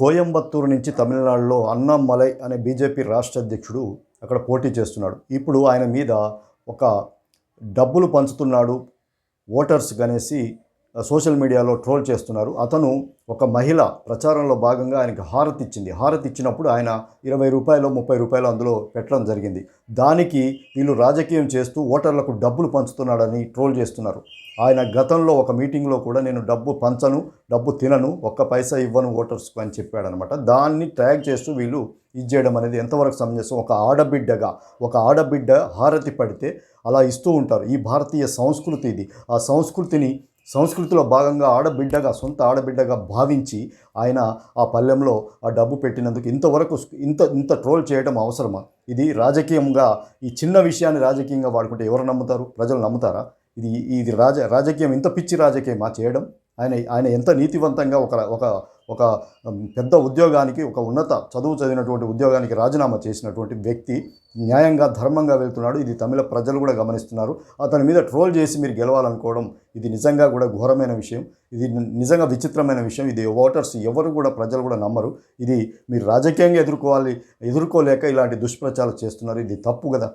కోయంబత్తూరు నుంచి తమిళనాడులో అన్నామలై అనే బీజేపీ రాష్ట్ర అధ్యక్షుడు అక్కడ పోటీ చేస్తున్నాడు. ఇప్పుడు ఆయన మీద ఒక డబ్బులు పంచుతున్నాడు ఓటర్స్ అనేసి సోషల్ మీడియాలో ట్రోల్ చేస్తున్నారు. అతను ఒక మహిళ ప్రచారంలో భాగంగా ఆయనకి హారతి ఇచ్చింది. హారతి ఇచ్చినప్పుడు ఆయన ఇరవై రూపాయలు ముప్పై రూపాయలు అందులో పెట్టడం జరిగింది. దానికి వీళ్ళు రాజకీయం చేస్తూ ఓటర్లకు డబ్బులు పంచుతున్నాడని ట్రోల్ చేస్తున్నారు. ఆయన గతంలో ఒక మీటింగ్లో కూడా నేను డబ్బు పంచను డబ్బు తినను ఒక్క పైసా ఇవ్వను ఓటర్స్కు అని చెప్పాడనమాట దాన్ని ట్యాగ్ చేస్తూ వీళ్ళు ఇది చేయడం అనేది ఎంతవరకు సమంజసం? ఒక ఆడబిడ్డగా ఒక ఆడబిడ్డ హారతి పడితే అలా ఇస్తూ ఉంటారు. ఈ భారతీయ సంస్కృతి ఇది. ఆ సంస్కృతిని సంస్కృతిలో భాగంగా ఆడబిడ్డగా సొంత ఆడబిడ్డగా భావించి ఆయన ఆ పల్లెంలో ఆ డబ్బు పెట్టినందుకు ఇంతవరకు ఇంత ఇంత ట్రోల్ చేయడం అవసరమా? ఇది రాజకీయంగా ఈ చిన్న విషయాన్ని రాజకీయంగా వాడుకుంటే ఎవరు నమ్ముతారు? ప్రజలు నమ్ముతారా? ఇది ఇది రాజ రాజకీయం ఇంత పిచ్చి రాజకీయమా చేయడం? ఆయన ఆయన ఎంత నీతివంతంగా ఒక ఒక ఒక పెద్ద ఉద్యోగానికి ఒక ఉన్నత చదువు చదివినటువంటి ఉద్యోగానికి రాజీనామా చేసినటువంటి వ్యక్తి న్యాయంగా ధర్మంగా వెళ్తున్నాడు. ఇది తమిళ ప్రజలు కూడా గమనిస్తున్నారు. అతని మీద ట్రోల్ చేసి మీరు గెలవాలనుకోవడం ఇది నిజంగా కూడా ఘోరమైన విషయం. ఇది నిజంగా విచిత్రమైన విషయం. ఇది ఓటర్స్ ఎవరు కూడా ప్రజలు కూడా నమ్మరు. ఇది మీరు రాజకీయంగా ఎదుర్కోవాలి ఎదుర్కోలేక ఇలాంటి దుష్ప్రచారాలు చేస్తున్నారు. ఇది తప్పు కదా?